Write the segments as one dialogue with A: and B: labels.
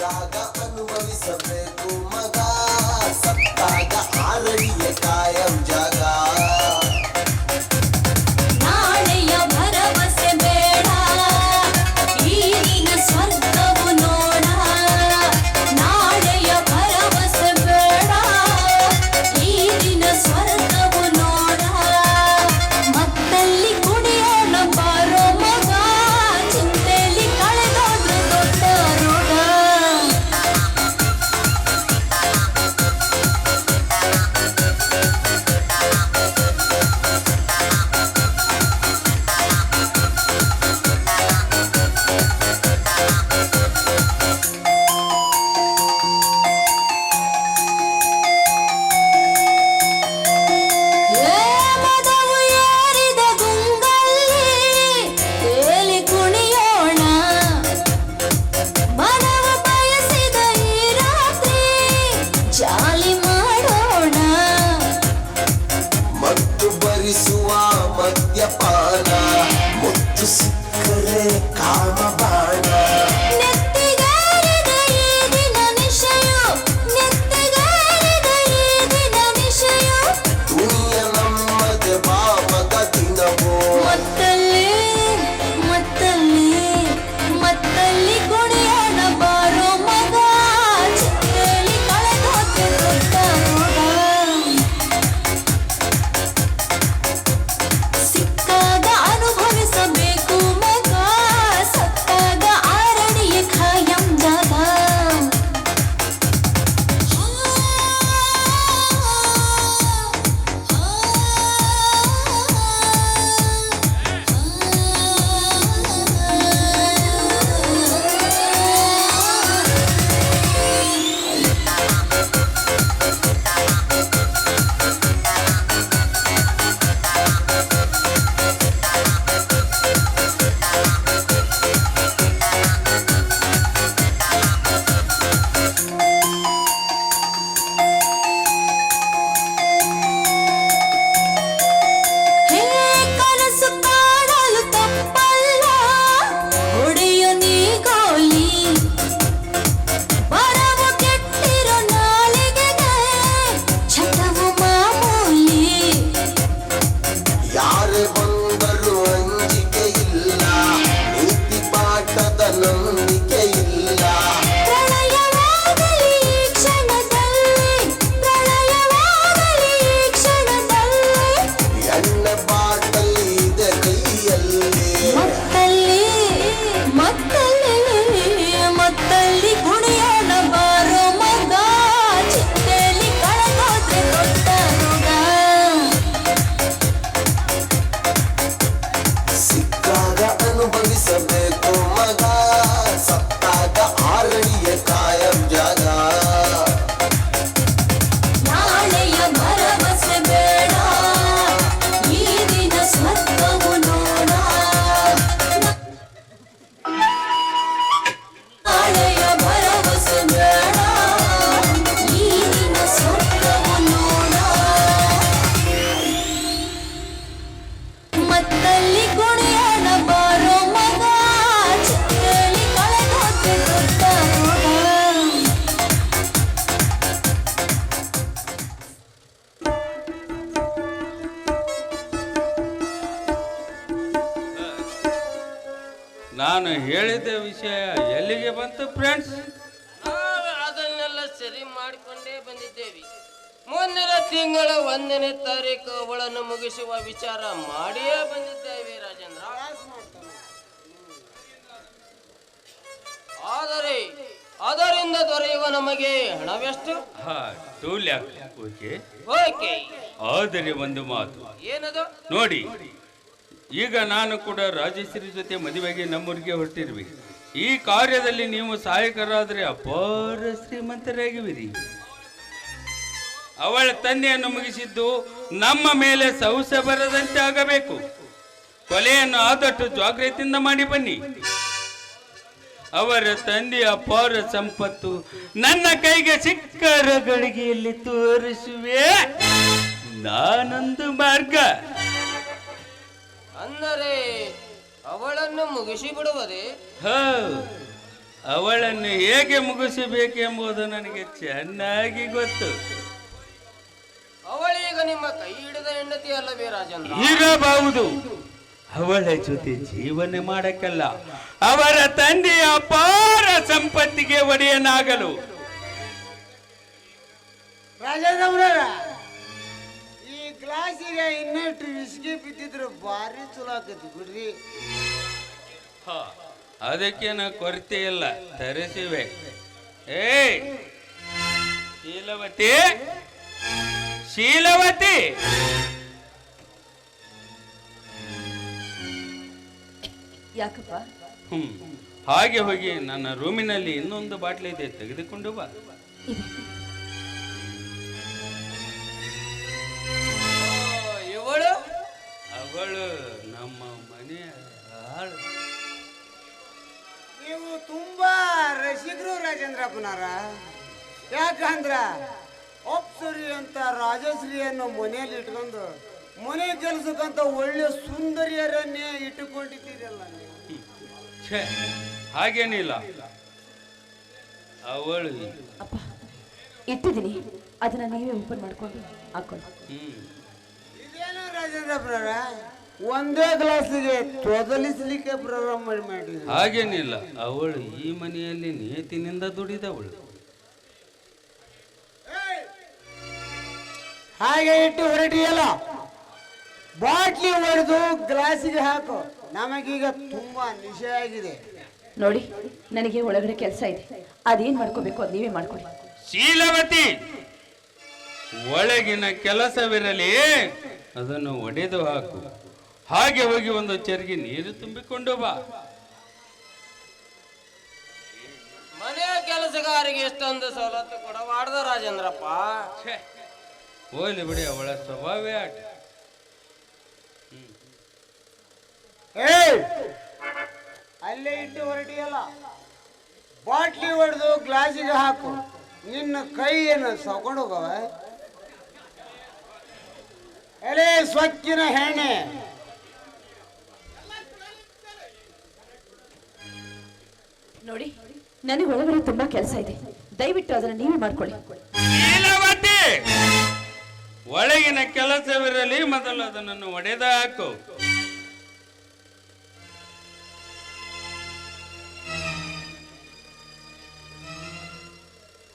A: ರಾಗ ಅನುಭವಿಸಬೇಕು ಮಗ ಸತ್ತಾಗ ಆರಡಿಯ
B: ಕಾಯಂ ಜಾಗ
C: ಸರಿ ಮಾಡಿಕೊಂಡೇ ಬಂದಿದ್ದೇವೆ. ಮುಂದಿನ ತಿಂಗಳ ಒಂದನೇ ತಾರೀಕು ಅವಳನ್ನು ಮುಗಿಸುವ ವಿಚಾರ ಮಾಡಿಯೇ ಬಂದಿದ್ದೇವೆ ರಾಜೇಂದ್ರ. ಆದರೆ ಅದರಿಂದ ದೊರೆಯುವ ನಮಗೆ ಹಣವೆಷ್ಟು?
D: ಓಕೆ.
C: ಓಕೆ.
D: ಆದರೆ ಒಂದು ಮಾತು.
C: ಏನದು?
D: ನೋಡಿ ಈಗ ನಾನು ಕೂಡ ರಾಜಶ್ರೀ ಜೊತೆ ಮದುವೆಗೆ ನಮ್ಮೂರಿಗೆ ಹೊರಟಿರ್ಬೇಕು ಈ ಕಾರ್ಯದಲ್ಲಿ ನೀವು ಸಹಾಯಕರಾದರೆ ಅಪಾರ ಶ್ರೀಮಂತರಾಗಿವಿರಿ. ಅವಳ ತಂದೆಯನ್ನು ಮುಗಿಸಿದ್ದು ನಮ್ಮ ಮೇಲೆ ಸೌಸ ಬರದಂತೆ ಆಗಬೇಕು. ಕೊಲೆಯನ್ನು ಆದಷ್ಟು ಜಾಗ್ರತೆಯಿಂದ ಮಾಡಿ ಬನ್ನಿ. ಅವರ ತಂದೆಯ ಅಪಾರ ಸಂಪತ್ತು ನನ್ನ ಕೈಗೆ ಸಿಕ್ಕರಗಳಿಗೆಯಲ್ಲಿ ತೋರಿಸುವೆ. ನಾನೊಂದು ಮಾರ್ಗ.
C: ಅಂದರೆ ಅವಳನ್ನು ಮುಗಿಸಿ ಬಿಡುವುದೇ?
D: ಅವಳನ್ನು ಹೇಗೆ ಮುಗಿಸಬೇಕೆಂಬುದು ನನಗೆ ಚೆನ್ನಾಗಿ ಗೊತ್ತು.
C: ಅವಳೀಗ ನಿಮ್ಮ ಕೈ ಹಿಡಿದ ಹೆಂಡತಿ ಅಲ್ಲವೇ ರಾಜನ್
D: ಇರಬಹುದು. ಅವಳ ಜೊತೆ ಜೀವನ ಮಾಡಕ್ಕಲ್ಲ. ಅವರ ತಂದೆಯ ಅಪಾರ ಸಂಪತ್ತಿಗೆ ಒಡೆಯನಾಗಲು.
E: ರಾಜನವರ ಗ್ಲಾಸಿಗೆ ಇನ್ನಷ್ಟು ವಿಸ್ಕಿ ಬಿದ್ದಿದ್ರೆ ಭಾರಿ ಚಲೋ ಆಕತಿ ಬಿಡ್ರಿ.
D: ಹ, ಅದಕ್ಕೇನ ಕೊರತೆ ಇಲ್ಲ ತರಿಸಿವೆ. ಏ ಶೀಲವತಿ! ಶೀಲವತಿ!
A: ಯಾಕಪ್ಪ?
D: ಹ್ಮ್ ಹಾಗೆ ಹೋಗಿ ನನ್ನ ರೂಮಿನಲ್ಲಿ ಇನ್ನೊಂದು ಬಾಟ್ಲಿ ಇದೆ ತೆಗೆದುಕೊಂಡು ಬಾ.
E: ನೀವು ತುಂಬಾ ರಸಿಕರು ರಾಜೇಂದ್ರಪ್ಪನಾರ ಯಾಕಂದ್ರ ಒಪ್ಸರಿ ಅಂತ ರಾಜಶ್ರೀಯನ್ನು ಮನೆಯಲ್ಲಿ ಇಟ್ಕೊಂಡು ಮನೆ ಕೆಲಸಕ್ಕಂತ ಒಳ್ಳೆ ಸುಂದರಿಯರನ್ನೇ ಇಟ್ಟುಕೊಂಡಿದ್ದೀರಲ್ಲ
D: ಹಾಗೇನಿಲ್ಲ. ಅವಳು
A: ಅಪ್ಪ ಇಟ್ಟಿದ್ದೀನಿ ಅದನ್ನ ನೀವೇ ಓಪನ್ ಮಾಡ್ಕೊಂಡು ಹಾಕೊಳ್ಳಿ
E: ಇದೇನು ರಾಜೇಂದ್ರಪ್ಪನಾರ ಒಂದೇ ಗ್ಲಾಸಿಗೆ ತೊದಲಿಸ್ಲಿಕ್ಕೆ ಪ್ರಾರಂಭ ಮಾಡಿ
D: ಹಾಗೇನಿಲ್ಲ. ಅವಳು ಈ ಮನೆಯಲ್ಲಿ ನೇತಿನಿಂದ ದುಡಿದವಳು.
E: ಹಾಗೆ ಇಟ್ಟು ಹೊರಟಿಯಲ್ಲ. ಬಾಟ್ಲಿ ಹೊಡೆದು ಗ್ಲಾಸಿಗೆ ಹಾಕು. ನಮಗೀಗ ತುಂಬಾ ನಿಶೆ ಆಗಿದೆ.
A: ನೋಡಿ ನನಗೆ ಒಳಗಡೆ ಕೆಲಸ ಇದೆ. ಅದೇನ್ ಮಾಡ್ಕೋಬೇಕು ಅದ್ ನೀವೇ ಮಾಡ್ಕೊಳ್ಳಿ
D: ಶೀಲವತಿ! ಒಳಗಿನ ಕೆಲಸವಿರಲಿ. ಅದನ್ನು ಒಡೆದು ಹಾಕು. ಹಾಗೆ ಹೋಗಿ ಒಂದು ಚರ್ಗಿ ನೀರು ತುಂಬಿಕೊಂಡು ಬಾ.
C: ಮನೆಯ ಕೆಲಸಗಾರಿಗೆ ಎಷ್ಟೊಂದು ಸವಲತ್ತು ಕೊಡಬಾರ್ದ ರಾಜೇಂದ್ರಪ್ಪ.
D: ಛೇ ಹೋಗ್ಲಿ ಬಿಡಿ ಅವಳ ಸ್ವಭಾವೇ ಆಟ.
E: ಅಲ್ಲೇ ಇಟ್ಟು ಹೊರಟಿಯಲ್ಲ. ಬಾಟ್ಲಿ ಹೊಡೆದು ಗ್ಲಾಸಿಗೆ ಹಾಕು. ನಿನ್ನ ಕೈ ಏನು ಸಕೊಂಡೋಗವ ಹೋಗವ ಎಲೆ ಸ್ವಚ್ಛಿನ ಹೆಣ್ಣೆ
A: ನೋಡಿ ನನಗೆ ಒಳಗಡೆ ತುಂಬಾ ಕೆಲಸ ಇದೆ. ದಯವಿಟ್ಟು ಅದನ್ನ ನೀವೇ ಮಾಡ್ಕೊಳ್ಳಿ.
D: ಶೀಲವತಿ ಒಳಗಿನ ಕೆಲಸವಿರಲಿ ಮೊದಲು ಅದನ್ನು ಒಡೆದ ಹಾಕು.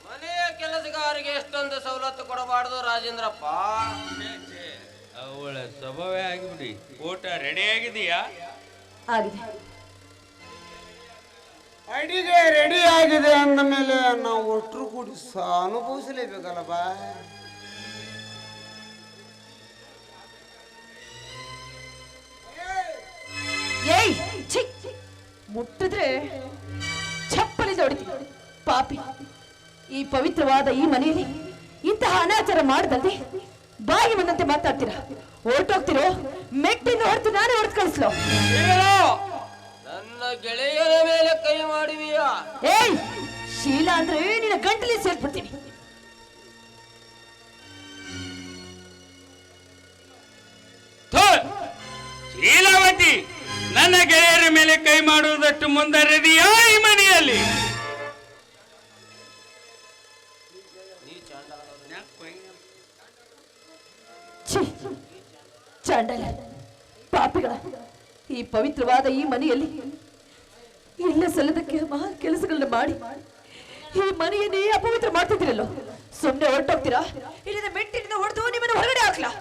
C: ಮನೆಯ ಕೆಲಸಗಾರಿಗೆ ಎಷ್ಟೊಂದು ಸವಲತ್ತು ಕೊಡಬಾರದು ರಾಜೇಂದ್ರಪ್ಪ.
D: ಅವಳ ಸ್ವಭಾವೇ ಆಗಿಬಿಡಿ. ಊಟ ರೆಡಿ ಆಗಿದೆಯಾ?
A: ಆಗಿದೆ.
E: ಅಡಿಗೆ ರೆಡಿ ಆಗಿದೆ ಅಂದ ಮೇಲೆ ನಾವು ಒಟ್ಟರು ಕೂಡಿ ಅನುಭವಿಸಲೇಬೇಕಲ್ಲ ಬಾ
A: ಏಯ್ ಛೀ! ಮುಟ್ಟಿದ್ರೆ ಚಪ್ಪಲಿ ಹೊಡಿತೀನಿ ಪಾಪಿ. ಈ ಪವಿತ್ರವಾದ ಈ ಮನೆಯಲ್ಲಿ ಇಂತಹ ಅನಾಚಾರ ಮಾಡದಂತೆ ಬಾಯಿ ಬಂದಂತೆ ಮಾತಾಡ್ತೀರಾ? ಹೊರಟೋಗ್ತಿರೋ? ಮೆಟ್ಟಿಂದ ಹೊರತು ನಾನೇ ಹೊರತು ಕಳಿಸ್ಲೋ?
C: ಗೆಳೆಯರ ಮೇಲೆ ಕೈ ಮಾಡುವಿಯಾ
A: ಏಯ್ ಶೀಲಾ ಅಂದ್ರೆ ನಿನ್ನ ಗಂಟಲಿ ಸೇರ್ಬಿಡ್ತೀನಿ.
D: ಥು! ಶೀಲಾವತಿ ನನ್ನ ಗೆಳೆಯರ ಮೇಲೆ ಕೈ ಮಾಡುವುದಷ್ಟು ಮುಂದರಿದೆಯಾ ಈ ಮನೆಯಲ್ಲಿ?
A: ಛೀ ಚಾಂಡಲ ಪಾಪಿಗಳ ಈ ಪವಿತ್ರವಾದ ಈ ಮನೆಯಲ್ಲಿ ಇಲ್ಲ ಸಲ್ಲದಕ್ಕೆ ಮಹಾ ಕೆಲಸಗಳನ್ನ ಮಾಡಿ. ಈ ಮನೆಯನ್ನೇ ಅಪವಿತ್ರ ಮಾಡ್ತಿದ್ದೀರಲ್ಲ? ಸುಮ್ಮನೆ ಹೊರಟೋಗ್ತೀರಾ? ಇಲ್ಲಿಂದ ಮೆಟ್ಟಿನಿಂದ ಹೊಡೆದು ನಿಮ್ಮನ್ನ ಹೊರಗಡೆ ಹಾಕ್ಲಾ?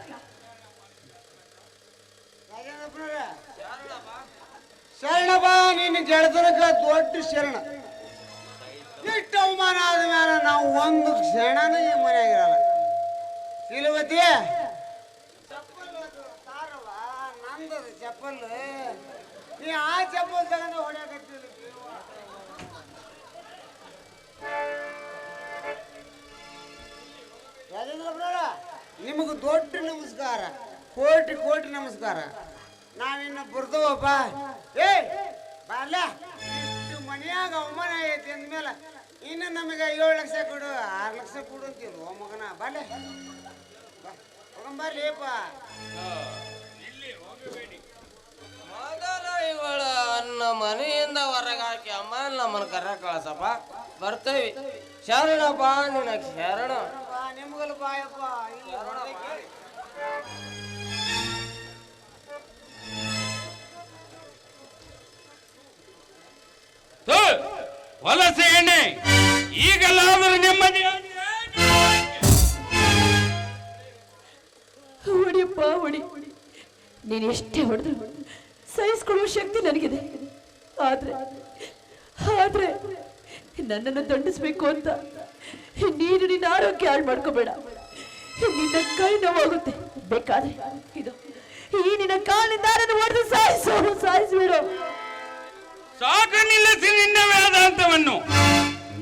E: ಶರಣಬ ನಿನ್ನ ಗೆಳತನಕ ದೊಡ್ಡ ಶರಣ. ಇಷ್ಟು ಅವಮಾನ ಆದ ಮೇಲೆ ನಾವು ಒಂದು ಕ್ಷಣನೂ ಈ ಮನೆಯಾಗಿರಲ್ಲ. ಸಿಲುವತಿ ನಂದದ ಚಪ್ಪಲ್. ನೀ ಆ ಚಪ್ಪಲ್ ತಗೊಂಡು ಹೊಡ್ಯಾಕತ್ತಿಲ್ಲ ರಾಜೇಂದ್ರ ನಿಮಗೆ ದೊಡ್ಡ ನಮಸ್ಕಾರ, ಕೋಟಿ ಕೋಟಿ ನಮಸ್ಕಾರ. ನಾವಿನ್ನ ಬರ್ದವಪ್ಪ ಏ, ಬಾರ್ಲ. ಇಷ್ಟು ಮನೆಯಾಗ ಅವಮಾನ ಐತಿ ಅಂದ್ಮೇಲೆ ಇನ್ನು ನಮಗೆ ಏಳು ಲಕ್ಷ ಕೊಡು, ಆರು ಲಕ್ಷ ಕೊಡು ಅಂತೀವಿ ಓ ಮಗನ ಬಾಲೆ ಹೋಗಂಬರ್ಲಿಪ್ಪ
C: ಮೊದಲ ಇವಳ ಅನ್ನ ಮನೆಯಿಂದ ಹೊರಗಾಕಿ ಹಾಕಿ ಅಮ್ಮ ನಮ್ಮನ್ನ ಕರ ಕಳಸಪ್ಪ. ಬರ್ತೇವಿ. ಶರಣಪ್ಪ ನಿನ ಶರಣ.
E: ಬಾ ನಿಮ್ಗಲ್ ಬಾಯಪ್ಪ
D: ವಲಸೆ ಎಣ್ಣೆ ಈಗಲಾದರೂ ನೆಮ್ಮದಿ.
A: ಹೊಡಿಯಪ್ಪ ಹೊಡಿ. ನೀನು ಎಷ್ಟೇ ಹೊಡೆದ್ರು. ಸಹಿಸ್ಕೊಳ್ಳುವ ಶಕ್ತಿ ನನಗಿದೆ. ಆದ್ರೆ ಆದ್ರೆ ನನ್ನನ್ನು ದಂಡಿಸ್ಬೇಕು ಅಂತ ನೀನು ನಿನ್ನ ಆರೋಗ್ಯ ಹಾಳು ಮಾಡ್ಕೋಬೇಡ. ನಿನ್ನ ಕೈ ನೋವಾಗುತ್ತೆ. ಬೇಕಾದ್ರೆ ಇದು ಈ ನಿನ್ನ ಕಾಲಿಂದ ಹೊಡೆದು ಸಾಯಿಸು ಸಾಯಿಸ್ಬಿಡು.
D: ಸಾಕು ನಿಲ್ಲಿಸಿ ನಿನ್ನ ವೇದಾಂತವನ್ನು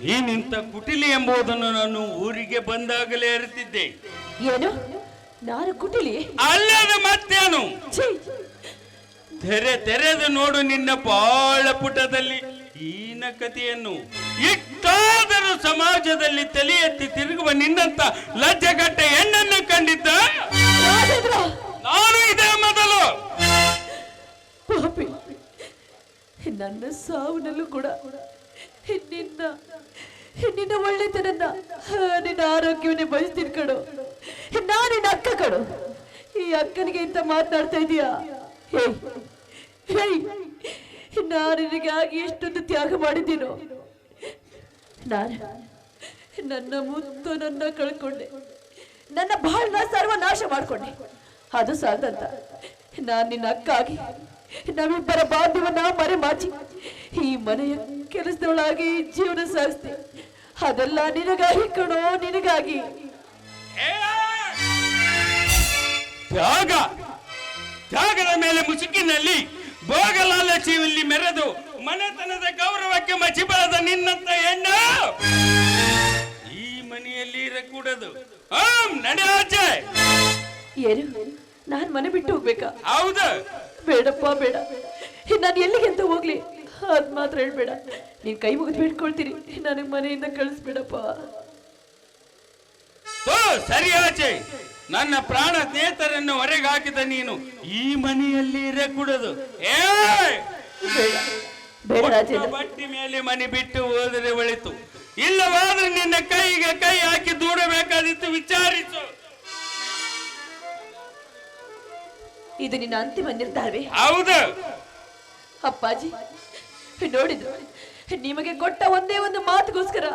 D: ನೀನಿಂತ ಕುಟಿಲಿ ಎಂಬುದನ್ನು ನಾನು ಊರಿಗೆ ಬಂದಾಗಲೇ ಅರಿತಿದ್ದೆ.
A: ಏನು? ನಾನು ಕುಟಿಲಿ?
D: ಅಲ್ಲದ ಮತ್ತೇನು?
A: ಛೀ
D: ತೆರೆ ತೆರೆದು ನೋಡು ನಿನ್ನ ಬಾಳ ಪುಟದಲ್ಲಿ ಈನ ಕಥೆಯನ್ನು. ಇಷ್ಟಾದರೂ ಸಮಾಜದಲ್ಲಿ ತಲೆ ಎತ್ತಿ ತಿರುಗುವ ನಿನ್ನಂತ ಲಜ್ಜೆಗಟ್ಟ ಹೆಣ್ಣನ್ನು ಕಂಡಿದ್ದ? ನಾನು ಇದೇ ಮೊದಲು.
A: ನನ್ನ ಸಾವಿನಲ್ಲೂ ಕೂಡ ನಿನ್ನ ನಿನ್ನ ಒಳ್ಳೆತನನ್ನ ನಿನ್ನ ಆರೋಗ್ಯವನ್ನೇ ಬಯಸ್ತೀನಿ ಕಡು ನಾನು ನಿನ್ನ ಅಕ್ಕ ಕಡು ಈ ಅಕ್ಕನಿಗೆ ಇಂತ ಮಾತನಾಡ್ತಾ ಇದೀಯಾ? ಆಗಿ ಎಷ್ಟೊಂದು ತ್ಯಾಗ ಮಾಡಿದ್ದೀನೋ. ನಾನು ನನ್ನ ಮುತ್ತು ನನ್ನ ಕಳ್ಕೊಂಡೆ. ನನ್ನ ಬಾಳನ್ನ ಸರ್ವನಾಶ ಮಾಡ್ಕೊಂಡೆ. ಅದು ಸಾಲದಂತ. ನಾನು ನಿನ್ನ ಅಕ್ಕಾಗಿ ನಮ್ಮಿಬ್ಬರ ಬಾಂಧವನ್ನ ಮರೆ ಮಾಚಿ ಈ ಮನೆಯ ಕೆಲಸದೊಳಗಾಗಿ ಜೀವನ ಸಾರಿಸ್ತಿ ಅದೆಲ್ಲ ನಿನಗಾಗಿ ಕಣೋ, ನಿನಗಾಗಿ.
D: ತ್ಯಾಗ. ತ್ಯಾಗದ ಮೇಲೆ ಮುಸುಕಿನಲ್ಲಿ ಭೋಗಲಾಲಚಿಯಲ್ಲಿ ಮೆರೆದು ಮನೆತನದ ಗೌರವಕ್ಕೆ ಮಚಿಬಳದ ನಿನ್ನಂತ ಹೆಣ್ಣು. ಈ ಮನೆಯಲ್ಲಿ ಇರಕೂಡದು. ಆಂ ನಡೆ ಆಚೆ.
A: ಏನು ನಾನು ಮನೆ ಬಿಟ್ಟು ಹೋಗ್ಬೇಕಾ?
D: ಹೌದು.
A: ಬೇಡಪ್ಪ ಬೇಡ. ನಾನು ಎಲ್ಲಿಗೆ ಅಂತ ಹೋಗ್ಲಿ? ಅದ್ ಮಾತ್ರ ಹೇಳ್ಬೇಡ. ನೀನ್ ಕೈ ಮುಗಿದು ಬಿಟ್ಕೊಳ್ತೀರಿ ನನಗೆ ಮನೆಯಿಂದ ಕಳಿಸ್ಬೇಡಪ್ಪ.
D: ಓ ಸರಿ ಆಚೆ. ನನ್ನ ಪ್ರಾಣ ಸ್ನೇಹಿತರನ್ನು ಹೊರಗೆ ಹಾಕಿದ ನೀನು ಈ ಮನೆಯಲ್ಲಿ ಇರಕೂಡದು ಏ ಬಟ್ಟಿ ಮೇಲೆ ಮನೆ ಬಿಟ್ಟು ಹೋದರೆ ಒಳಿತು. ಇಲ್ಲವಾದ್ರೆ ನಿನ್ನ ಕೈಗೆ ಕೈ ಹಾಕಿ ದೂಡಬೇಕಾದಿತ್ತು ವಿಚಾರಿಸು.
A: ಇದು ನಿನ್ನ ಅಂತಿಮ ನಿರ್ಧಾರವೇ?
D: ಹೌದು.
A: ಅಪ್ಪಾಜಿ ನೋಡಿದ್ರು ನಿಮಗೆ ಕೊಟ್ಟ ಒಂದೇ ಒಂದು ಮಾತುಗೋಸ್ಕರ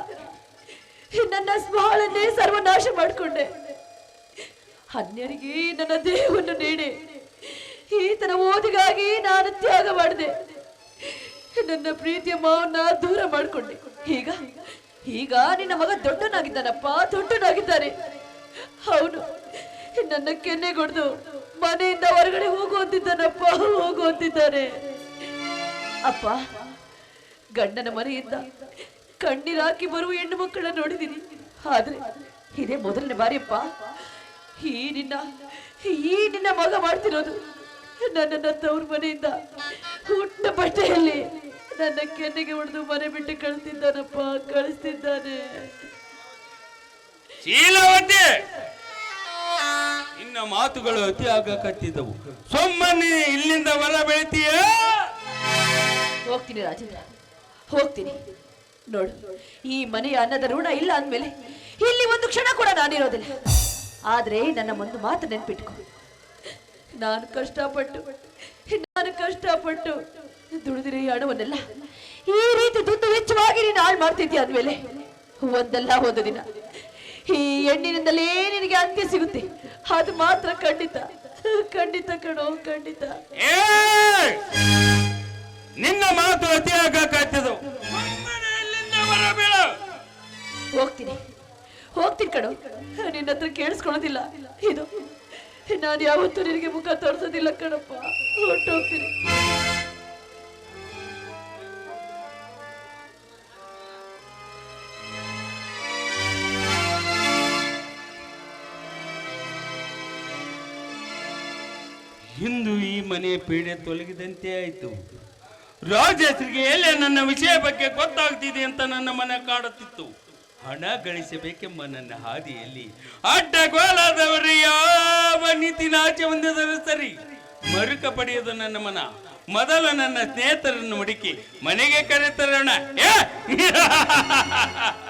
A: ನನ್ನ ಸ್ಮಾಳನ್ನೇ ಸರ್ವನಾಶ ಮಾಡಿಕೊಂಡೆ. ಅನ್ಯರಿಗೆ ನನ್ನ ದೇಹವನ್ನು ನೀಡಿ. ಈತನ ಓದಿಗಾಗಿ ನಾನು ತ್ಯಾಗ ಮಾಡಿದೆ. ನನ್ನ ಪ್ರೀತಿಯ ಮಾವನ್ನ ದೂರ ಮಾಡಿಕೊಂಡೆ. ಈಗ ಈಗ ನಿನ್ನ ಮಗ ದೊಡ್ಡನಾಗಿದ್ದಾನಪ್ಪ, ದೊಡ್ಡನಾಗಿದ್ದಾನೆ. ಅವನು ನನ್ನ ಕೆನ್ನೆ ಕೊಡ್ದು ಮನೆಯಿಂದ ಹೊರಗಡೆ ಹೋಗುವಂತಿದ್ದಾನಪ್ಪ ಹೋಗುವಂತಿದ್ದಾನೆ ಅಪ್ಪ, ಗಂಡನ ಮನೆಯಿಂದ ಕಣ್ಣೀರಾಕಿ ಬರುವ ಹೆಣ್ಣು ಮಕ್ಕಳನ್ನ ನೋಡಿದೀನಿ. ಆದ್ರೆ, ಇದೇ ಮೊದಲನೇ ಬಾರಿಯಪ್ಪ ಈ ನಿನ್ನ ಈ ನಿನ್ನ ಮಗ ಮಾಡ್ತಿರೋದು ನನ್ನನ್ನ ತವ್ರ ಮನೆಯಿಂದ ಹುಟ್ಟ ಬಟ್ಟೆಯಲ್ಲಿ ನನ್ನ ಕೆನ್ನೆಗೆ ಹೊಡೆದು ಮನೆ ಬಿಟ್ಟು ಕಳಿಸ್ತಿದ್ದಾನಪ್ಪ ಕಳಿಸ್ತಿದ್ದಾನೆ.
D: ಶೀಲವತಿ! ನಿನ್ನ ಮಾತುಗಳು ಅತಿ ಆಗಕತ್ತಿದ್ದವು ಸೊಮ್ಮನೆ ಇಲ್ಲಿಂದ ಹೊರ ಬೆಳಿತೀಯ?
A: ಹೋಗ್ತೀನಿ ರಾಜೇಂದ್ರ ಹೋಗ್ತೀನಿ. ನೋಡು ಈ ಮನೆಯ ಅನ್ನದ ಋಣ ಇಲ್ಲ ಅಂದ್ಮೇಲೆ ಇಲ್ಲಿ ಒಂದು ಕ್ಷಣ ಕೂಡ ನಾನಿರೋದಿಲ್ಲ. ಆದ್ರೆ ನನ್ನ ಒಂದು ಮಾತು ನೆನ್ಪಿಟ್ಕೊ. ನಾನು ಕಷ್ಟಪಟ್ಟು ನಾನು ಕಷ್ಟಪಟ್ಟು ದುಡಿದಿರಿ ಹಣವನ್ನೆಲ್ಲ ಈ ರೀತಿ ದುಡ್ಡು ವೆಚ್ಚವಾಗಿ ನೀನು ಹಾಳು ಮಾಡ್ತಿದ್ಯಾ ಅಂದ್ಮೇಲೆ? ಒಂದಲ್ಲ ಒಂದು ದಿನ. ಈ ಹೆಣ್ಣಿನಿಂದಲೇ ನಿನಗೆ ಅಂತ್ಯ ಸಿಗುತ್ತೆ. ಅದು ಮಾತ್ರ ಖಂಡಿತ. ಖಂಡಿತ ಕಣೋ ಖಂಡಿತ.
D: ಏ ನಿನ್ನ ಮಾತು ಅತಿಯಾಗ ಇಲ್ಲಿಂದ
A: ಹೋಗ್ತೀನಿ. ಹೋಗ್ತೀನಿ ಕಣೋ. ನಿನ್ನ ಹತ್ರ ಕೇಳಿಸ್ಕೊಳ್ಳೋದಿಲ್ಲ. ಇದು, ನಾನು ಯಾವತ್ತೂ ನಿನಗೆ ಮುಖ ತೋರಿಸೋದಿಲ್ಲ ಕಣಪ್ಪ. ಹೊರ್ಟೋಗ್ತೀನಿ
D: ಇಂದು ಈ ಮನೆ ಪೀಡೆ ತೊಲಗಿದಂತೆ ಆಯಿತು. ರಾಜೇಶ್ರಿಗೆ ಎಲ್ಲೇ ನನ್ನ ವಿಷಯ ಬಗ್ಗೆ ಗೊತ್ತಾಗ್ತಿದೆ ಅಂತ ನನ್ನ ಮನೆ ಕಾಡುತ್ತಿತ್ತು. ಹಣ ಗಳಿಸಬೇಕೆಂಬ ನನ್ನ ಹಾದಿಯಲ್ಲಿ ಅಡ್ಡಗೋಲಾದವರು ಯಾವ ಆಚೆ ಹೊಂದಿದರೂ ಸರಿ. ಮರುಕ ಪಡೆಯೋದು ನನ್ನ ಮನ, ಮೊದಲ ನನ್ನ ಸ್ನೇಹಿತರನ್ನು ಹುಡುಕಿ ಮನೆಗೆ ಕರೆತರೋಣ ಏ!